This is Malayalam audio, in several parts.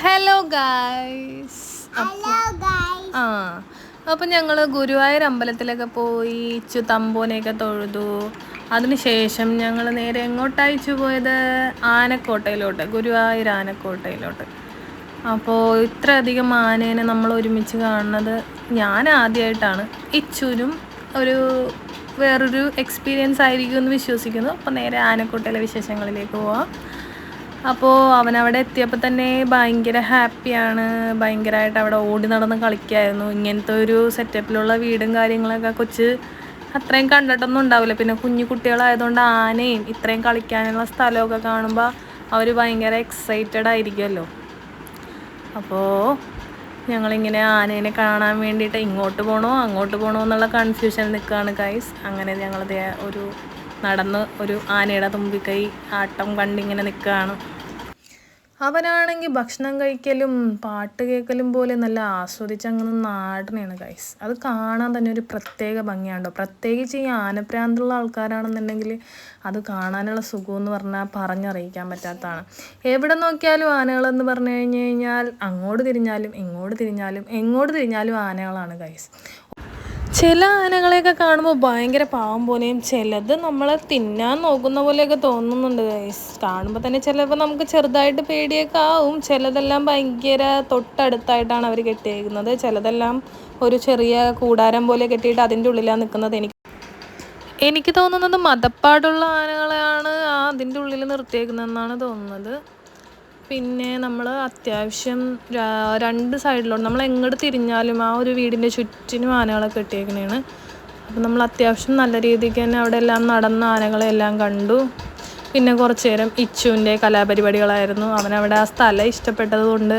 ഹലോ ഗായ്സ് ആ അപ്പം ഞങ്ങൾ ഗുരുവായൂർ അമ്പലത്തിലൊക്കെ പോയി ഇച്ചു തമ്പോനെയൊക്കെ തൊഴുതു. അതിനുശേഷം ഞങ്ങൾ നേരെ എങ്ങോട്ടയച്ചു പോയത്? ആനക്കോട്ടയിലോട്ട് ഗുരുവായൂർ ആനക്കോട്ടയിലോട്ട്. അപ്പോൾ ഇത്രയധികം ആനേനെ നമ്മൾ ഒരുമിച്ച് കാണുന്നത് ഞാൻ ആദ്യമായിട്ടാണ് ഇച്ചുരും ഒരു വേറൊരു എക്സ്പീരിയൻസ് ആയിരിക്കും എന്ന് വിശ്വസിക്കുന്നു. അപ്പോൾ നേരെ ആനക്കോട്ടയിലെ വിശേഷങ്ങളിലേക്ക് പോവാം. അപ്പോൾ അവനവിടെ എത്തിയപ്പോൾ തന്നെ ഭയങ്കര ഹാപ്പിയാണ്. ഭയങ്കരമായിട്ട് അവിടെ ഓടി നടന്ന് കളിക്കായിരുന്നു. ഇങ്ങനത്തെ ഒരു സെറ്റപ്പിലുള്ള വീടും കാര്യങ്ങളൊക്കെ കൊച്ച് അത്രയും കണ്ടിട്ടൊന്നും ഉണ്ടാവില്ല. പിന്നെ കുഞ്ഞു കുട്ടികളായതുകൊണ്ട് ആനയും ഇത്രയും കളിക്കാനുള്ള സ്ഥലമൊക്കെ കാണുമ്പോൾ അവർ ഭയങ്കര എക്സൈറ്റഡ് ആയിരിക്കുമല്ലോ അപ്പോൾ ഞങ്ങളിങ്ങനെ ആനേനെ കാണാൻ വേണ്ടിയിട്ട് ഇങ്ങോട്ട് പോകണോ അങ്ങോട്ട് പോകണോ എന്നുള്ള കൺഫ്യൂഷൻ നിൽക്കുകയാണ് ഗൈസ് അങ്ങനെ ഞങ്ങളത് ഒരു നടന്ന് ഒരു ആനയുടെ തുമ്പിക്കൈ ആട്ടം കണ്ടിങ്ങനെ നിൽക്കുകയാണ്. അവനാണെങ്കിൽ ഭക്ഷണം കഴിക്കലും പാട്ട് കേൾക്കലും പോലെ നല്ല ആസ്വദിച്ച് അങ്ങനെ നാടനെയാണ് ഗൈസ് അത് കാണാൻ തന്നെ ഒരു പ്രത്യേക ഭംഗിയാണ്ടോ പ്രത്യേകിച്ച് ഈ ആനപ്രാന്തുള്ള ആൾക്കാരാണെന്നുണ്ടെങ്കിൽ അത് കാണാനുള്ള സുഖം എന്ന് പറഞ്ഞാൽ പറഞ്ഞറിയിക്കാൻ പറ്റാത്തതാണ്. എവിടെ നോക്കിയാലും ആനകളെന്ന് പറഞ്ഞു കഴിഞ്ഞ് കഴിഞ്ഞാൽ അങ്ങോട്ട് തിരിഞ്ഞാലും ഇങ്ങോട്ട് തിരിഞ്ഞാലും എങ്ങോട്ട് തിരിഞ്ഞാലും ആനകളാണ് ഗൈസ് ചില ആനകളെയൊക്കെ കാണുമ്പോൾ ഭയങ്കര പാവം പോലെയും ചിലത് നമ്മളെ തിന്നാൻ നോക്കുന്ന പോലെയൊക്കെ തോന്നുന്നുണ്ട്. കാണുമ്പോൾ തന്നെ ചിലപ്പോൾ നമുക്ക് ചെറുതായിട്ട് പേടിയൊക്കെ ആവും. ചിലതെല്ലാം ഭയങ്കര തൊട്ടടുത്തായിട്ടാണ് അവർ കെട്ടിയേക്കുന്നത്. ചിലതെല്ലാം ഒരു ചെറിയ കൂടാരം പോലെ കെട്ടിയിട്ട് അതിന്റെ ഉള്ളിലാണ് നിൽക്കുന്നത് എനിക്ക്. എനിക്ക് തോന്നുന്നത് മതപ്പാടുള്ള ആനകളെയാണ് അതിന്റെ ഉള്ളിൽ നിർത്തിയേക്കുന്നതെന്നാണ് തോന്നുന്നത്. പിന്നെ നമ്മൾ അത്യാവശ്യം രണ്ട് സൈഡിലോട്ട് നമ്മൾ എങ്ങോട്ട് തിരിഞ്ഞാലും ആ ഒരു വീടിന്റെ ചുറ്റിനും ആനകളെ കെട്ടിയേക്കണേണ്. അപ്പം നമ്മൾ അത്യാവശ്യം നല്ല രീതിക്ക് തന്നെ അവിടെ എല്ലാം നടന്ന ആനകളെ എല്ലാം കണ്ടു. പിന്നെ കുറച്ച് നേരം ഇച്ചുവിന്റെ കലാപരിപാടികളായിരുന്നു. അവനവിടെ ആ സ്ഥലം ഇഷ്ടപ്പെട്ടത് കൊണ്ട്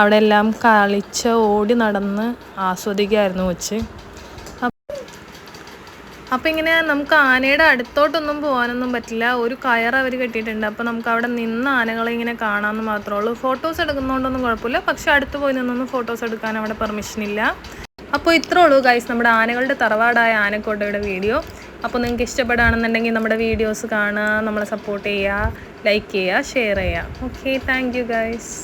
അവിടെ എല്ലാം കളിച്ച് ഓടി നടന്ന് ആസ്വദിക്കുകയായിരുന്നു വെച്ച് അപ്പം ഇങ്ങനെ നമുക്ക് ആനയുടെ അടുത്തോട്ടൊന്നും പോകാനൊന്നും പറ്റില്ല. ഒരു കയർ അവർ കെട്ടിയിട്ടുണ്ട്. അപ്പോൾ നമുക്ക് അവിടെ നിന്ന് ആനകളെ ഇങ്ങനെ കാണാമെന്ന് മാത്രമേ ഉള്ളൂ. ഫോട്ടോസ് എടുക്കുന്നതുകൊണ്ടൊന്നും കുഴപ്പമില്ല. പക്ഷെ അടുത്ത് പോയി നിന്നൊന്നും ഫോട്ടോസ് എടുക്കാൻ അവിടെ പെർമിഷൻ ഇല്ല. അപ്പോൾ ഇത്രേ ഉള്ളൂ ഗൈസ് നമ്മുടെ ആനകളുടെ തറവാടായ ആനക്കോട്ടയുടെ വീഡിയോ അപ്പോൾ നിങ്ങൾക്ക് ഇഷ്ടപ്പെടുകയാണെന്നുണ്ടെങ്കിൽ നമ്മുടെ വീഡിയോസ് കാണുക നമ്മളെ സപ്പോർട്ട് ചെയ്യുക ലൈക്ക് ചെയ്യുക ഷെയർ ചെയ്യുക. Okay thank you guys